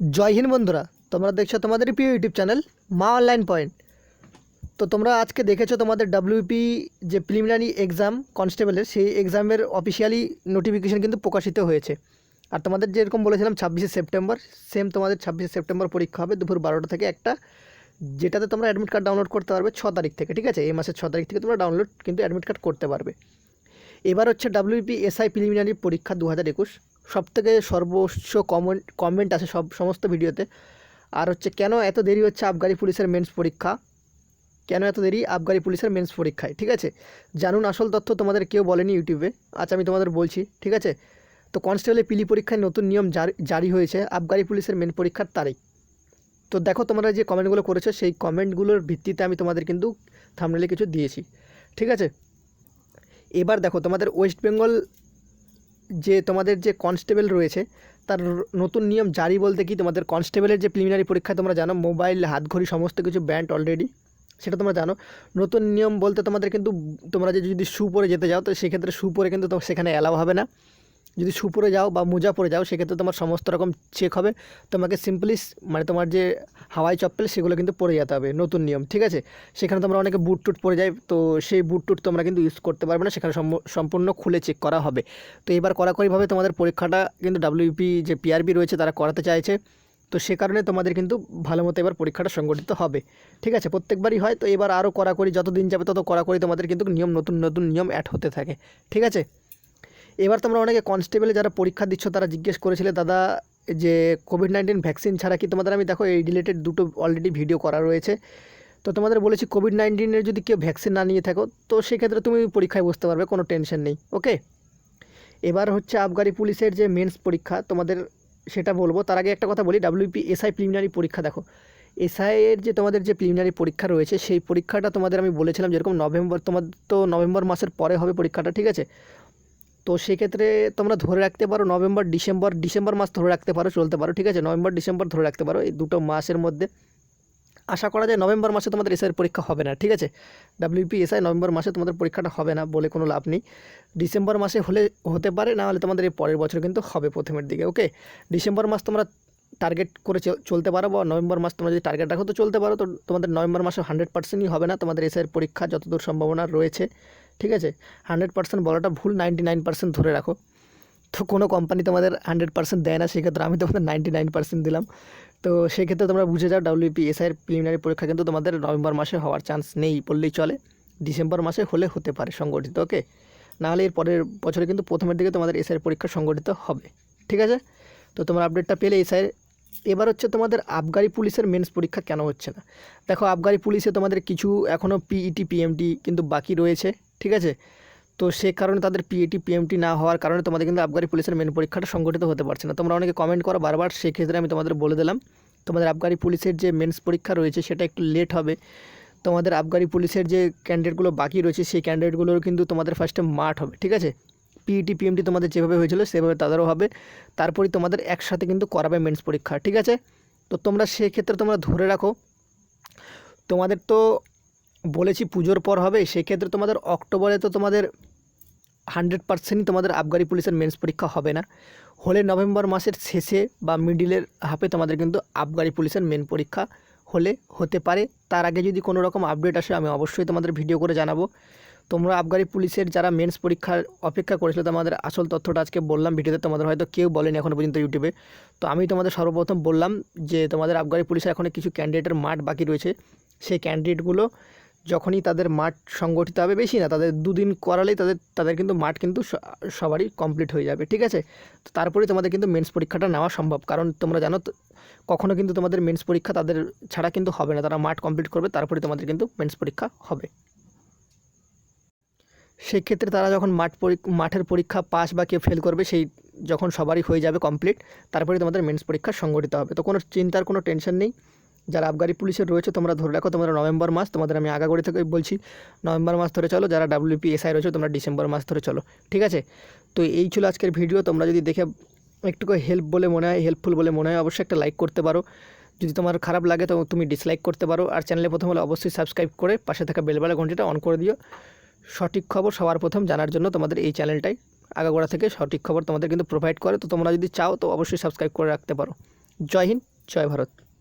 জয় হিন্দ বন্ধুরা, তোমরা দেখছ তোমাদের প্রিয় ইউটিউব চ্যানেল মা অনলাইন পয়েন্ট। তো তোমরা আজকে দেখেছ তোমাদের ডাব্লিউপি যে প্রিলিমিনারি এক্সাম কনস্টেবলের সেই এক্সামের অফিসিয়ালি নোটিফিকেশন কিন্তু প্রকাশিত হয়েছে। আর তোমাদের যেরকম বলেছিলাম ছাব্বিশে সেপ্টেম্বর সেম তোমাদের ছাব্বিশে সেপ্টেম্বর পরীক্ষা হবে দুপুর বারোটা থেকে একটা, যেটাতে তোমরা অ্যাডমিট কার্ড ডাউনলোড করতে পারবে ছ তারিখ থেকে, ঠিক আছে? এই মাসের ছ তারিখ থেকে তোমরা ডাউনলোড কিন্তু অ্যাডমিট কার্ড করতে পারবে। এবার হচ্ছে ডাব্লিউপি এসআই প্রিলিমিনারি পরীক্ষা দু হাজার একুশ। সব থেকে সর্বোচ্চ কমেন্ট কমেন্ট আছে সব, সমস্ত ভিডিওতে। আর হচ্ছে কেন এত দেরি হচ্ছে আবগারি পুলিশের মেন্স পরীক্ষা? কেন এত দেরি আবগারি পুলিশের মেন্স পরীক্ষায়? ঠিক আছে? জানুন আসল তথ্য তোমাদের কেউ বলেনি ইউটিউবে। আজ আমি তোমাদের বলছি, ঠিক আছে? তো কনস্টেবলের পিলি পরীক্ষায় নতুন নিয়ম জারি জারি হয়েছে আবগারি পুলিশের মেন পরীক্ষার তারিখ। তো দেখো তোমরা যে কমেন্টগুলো করেছ, সেই কমেন্টগুলোর ভিত্তিতে আমি তোমাদের কিন্তু থামনেলে কিছু দিয়েছি। ঠিক আছে? এবার দেখো তোমাদের ওয়েস্ট বেঙ্গল যে তোমাদের যে কনস্টেবল রয়েছে, তার নতুন নিয়ম জারি বলতে কি তোমাদের কনস্টেবলের যে প্রিলিমিনারি পরীক্ষা তোমরা জানো মোবাইল হাতঘড়ি, সমস্ত কিছু ব্যান্ড অলরেডি সেটা তোমরা জানো। নতুন নিয়ম বলতে তোমাদের কিন্তু তোমরা যে যদি শু পরে যেতে যাও, তো সেক্ষেত্রে শু পরে কিন্তু সেখানে অ্যালাউ হবে না। যদি শু পরে যাও বা মোজা পরে যাও, সেক্ষেত্রে তোমার সমস্ত রকম চেক হবে। তোমাকে সিম্পলি মানে তোমার যে হাওয়াই চপ্পল, সেগুলো কিন্তু পরে যেতে হবে, নতুন নিয়ম, ঠিক আছে? সেখানে তোমরা অনেকে বুট টুট পরে যায়, তো সেই বুট টুট তোমরা কিন্তু ইউজ করতে পারবে না, সেখানে সম্পূ- সম্পূর্ণ খুলে চেক করা হবে। তো এবার কড়াকড়িভাবে তোমাদের পরীক্ষাটা কিন্তু ডাব্লিউপি যে পিআরবি রয়েছে, তারা করাতে চাইছে। তো সে কারণে তোমাদের কিন্তু ভালো মতো এবার পরীক্ষাটা সংগঠিত হবে, ঠিক আছে? প্রত্যেকবারই হয়, তো এবার আরও কড়াকড়ি যত দিন যাবে তত কড়াকড়ি তোমাদের কিন্তু নিয়ম, নতুন নতুন নিয়ম অ্যাড হতে থাকে, ঠিক আছে? এবার তোমরা অনেকে কনস্টেবলে যারা পরীক্ষা দিচ্ছ, তারা জিজ্ঞেস করেছিলে, দাদা, যে কোভিড নাইন্টিন ভ্যাকসিন ছাড়া কি তোমাদের? আমি দেখো, এই রিলেটেড দুটো অলরেডি ভিডিও করা রয়েছে। তো তোমাদের বলেছি কোভিড নাইন্টিনের যদি কেউ ভ্যাকসিন না নিয়ে থাকো, তো সেক্ষেত্রে তুমি পরীক্ষায় বসতে পারবে, কোনো টেনশন নেই ওকে এবার হচ্ছে আবগারি পুলিশের যে মেন্স পরীক্ষা, তোমাদের সেটা বলব। তার আগে একটা কথা বলি ডাব্লিউপি এসআই প্রিলিমিনারি পরীক্ষা দেখো। এসআইয়ের যে তোমাদের যে প্রিলিমিনারি পরীক্ষা রয়েছে, সেই পরীক্ষাটা তোমাদের আমি বলেছিলাম, যেরকম নভেম্বর তোমার তো নভেম্বর মাসের পরে হবে পরীক্ষাটা, ঠিক আছে? তো সেক্ষেত্রে তোমরা ধরে রাখতে পারো নভেম্বর, ডিসেম্বর ডিসেম্বর মাস ধরে রাখতে পারো, চলতে পারো, ঠিক আছে? নভেম্বর, ডিসেম্বর ধরে রাখতে পারো এই দুটো মাসের মধ্যে। আশা করা যায় নভেম্বর মাসে তোমাদের এসআইয়ের পরীক্ষা হবে না, ঠিক আছে? ডাব্লিউপি এসআই নভেম্বর মাসে তোমাদের পরীক্ষাটা হবে না বলে কোনো লাভ নেই। ডিসেম্বর মাসে হলে, হতে পারে, না হলে তোমাদের এই পরের বছর কিন্তু হবে প্রথমের দিকে ওকে ডিসেম্বর মাস তোমরা টার্গেট করে চলতে পারো বা নভেম্বর মাস তোমরা যদি টার্গেট রাখো তো চলতে পারো, তো তোমাদের নভেম্বর মাসে হান্ড্রেড পার্সেন্টই হবে না তোমাদের এসআইয়ের পরীক্ষা, যতদূর সম্ভাবনা রয়েছে। ঠিক আছে? হান্ড্রেড পার্সেন্ট বলাটা ভুল নাইনটি নাইন পার্সেন্ট ধরে রাখো। তো কোনো কোম্পানি তোমাদের হান্ড্রেড পার্সেন্ট দেয় না, সেক্ষেত্রে আমি তোমাদের নাইনটি নাইন পার্সেন্ট দিলাম। তো সেক্ষেত্রে তোমরা বুঝে যাও ডাব্লিউপি এসআইয়ের প্রিলিমিনারি পরীক্ষা কিন্তু তোমাদের নভেম্বর মাসে হওয়ার চান্স নেই, বললেই চলে। ডিসেম্বর মাসে হলে হতে পারে সংগঠিত ওকে নাহলে এর পরের বছরে কিন্তু প্রথমের দিকে তোমাদের এসআইয়ের পরীক্ষা সংগঠিত হবে, ঠিক আছে? তো তোমার আপডেটটা পেলে এসআইয়ের এবার হচ্ছে তোমাদের আবগারি পুলিশের মেন্স পরীক্ষা কেন হচ্ছে না? দেখো আবগারি পুলিশে তোমাদের কিছু এখনও পিইটি পিএমটি কিন্তু বাকি রয়েছে। ঠিক আছে? তো সে কারণে তাদের পিএটি পিএমটি না হওয়ার কারণে তোমাদের কিন্তু আবগারি পুলিশের মেন পরীক্ষাটা সংগঠিত হতে পারছে না। তোমরা অনেকে কমেন্ট করো, বারবার সেক্ষেত্রে আমি তোমাদের বলে দিলাম। তোমাদের আবগারি পুলিশের যে মেন্স পরীক্ষা রয়েছে, সেটা একটু লেট হবে। তোমাদের আবগারি পুলিশের যে ক্যান্ডিডেটগুলো বাকি রয়েছে, সেই ক্যান্ডিডেটগুলোর কিন্তু তোমাদের ফার্স্টে মাঠ হবে, ঠিক আছে? পিইটি পিএমটি তোমাদের যেভাবে হয়েছিল, সেভাবে তাদেরও হবে। তারপরেই তোমাদের একসাথে কিন্তু করাবে মেন্স পরীক্ষা, ঠিক আছে? তো তোমরা সেক্ষেত্রে তোমরা ধরে রাখো। তোমাদের তো বলেছি পুজোর পর হবে, সেক্ষেত্রে তোমাদের অক্টোবরে তো তোমাদের হান্ড্রেড পার্সেন্টই তোমাদের আবগারি পুলিশের মেন্স পরীক্ষা হবে না। হলে নভেম্বর মাসের শেষে বা মিডিলের হাফে তোমাদের কিন্তু আবগারি পুলিশের মেন পরীক্ষা হলে হতে পারে। তার আগে যদি কোনো রকম আপডেট আসে, আমি অবশ্যই তোমাদের ভিডিও করে জানাব। তোমরা আবগারি পুলিশের যারা মেন্স পরীক্ষার অপেক্ষা করেছিল, তোমাদের আসল তথ্যটা আজকে বললাম ভিডিওতে, তোমাদের হয়তো কেউ বলেনি এখনও পর্যন্ত ইউটিউবে। তো আমি তোমাদের সর্বপ্রথম বললাম যে, তোমাদের আবগারি পুলিশের এখন কিছু ক্যান্ডিডেটের মাঠ বাকি রয়েছে। সেই ক্যান্ডিডেটগুলো যখনই তাদের মাঠ সংগঠিত হবে বেশি না তাদের দুদিন করালেই তাদের তাদের কিন্তু মাঠ কিন্তু সবারই কমপ্লিট হয়ে যাবে ঠিক আছে? তো তারপরেই তোমাদের কিন্তু মেন্স পরীক্ষাটা নেওয়া সম্ভব কারণ তোমরা জানো তো, কখনো কিন্তু তোমাদের মেন্স পরীক্ষা তাদের ছাড়া কিন্তু হবে না তারা মাঠ কমপ্লিট করবে তারপরে তোমাদের কিন্তু মেন্স পরীক্ষা হবে। সেক্ষেত্রে তারা যখন মাঠ মাঠের পরীক্ষা পাস বা কেউ ফেল করবে সেই যখন সবারই হয়ে যাবে কমপ্লিট তারপরে তোমাদের মেন্স পরীক্ষা সংগঠিত হবে। তো কোনো চিন্তার কোনো টেনশন নেই। যারা আবগারি পুলিশের রয়েছে, তোমরা ধরে রাখো তোমরা নভেম্বর মাস, তোমাদের আমি আগাগড়ি থেকে বলছি, নভেম্বর মাস ধরে চলো, যারা ডাব্লিউপি এসআই রয়েছে, তোমরা ডিসেম্বর মাস ধরে চলো, ঠিক আছে? তো এই ছিল আজকের ভিডিও, তোমরা যদি দেখে একটু হেল্প বলে মনে হয় হেল্পফুল বলে মনে হয়, অবশ্যই একটা লাইক করতে পারো। যদি তোমার খারাপ লাগে, তো তুমি ডিসলাইক করতে পারো, আর চ্যানেলে প্রথম হলে অবশ্যই সাবস্ক্রাইব করে পাশে থাকা বেলবেলা ঘন্টিটা অন করে দিও। সঠিক খবর সবার প্রথম জানার জন্য তোমাদের এই চ্যানেলটাই আগাগোড়া থেকে সঠিক খবর তোমাদের কিন্তু প্রোভাইড করে। তো তোমরা যদি চাও, তো অবশ্যই সাবস্ক্রাইব করে রাখতে পারো। জয় হিন্দ, জয় ভারত।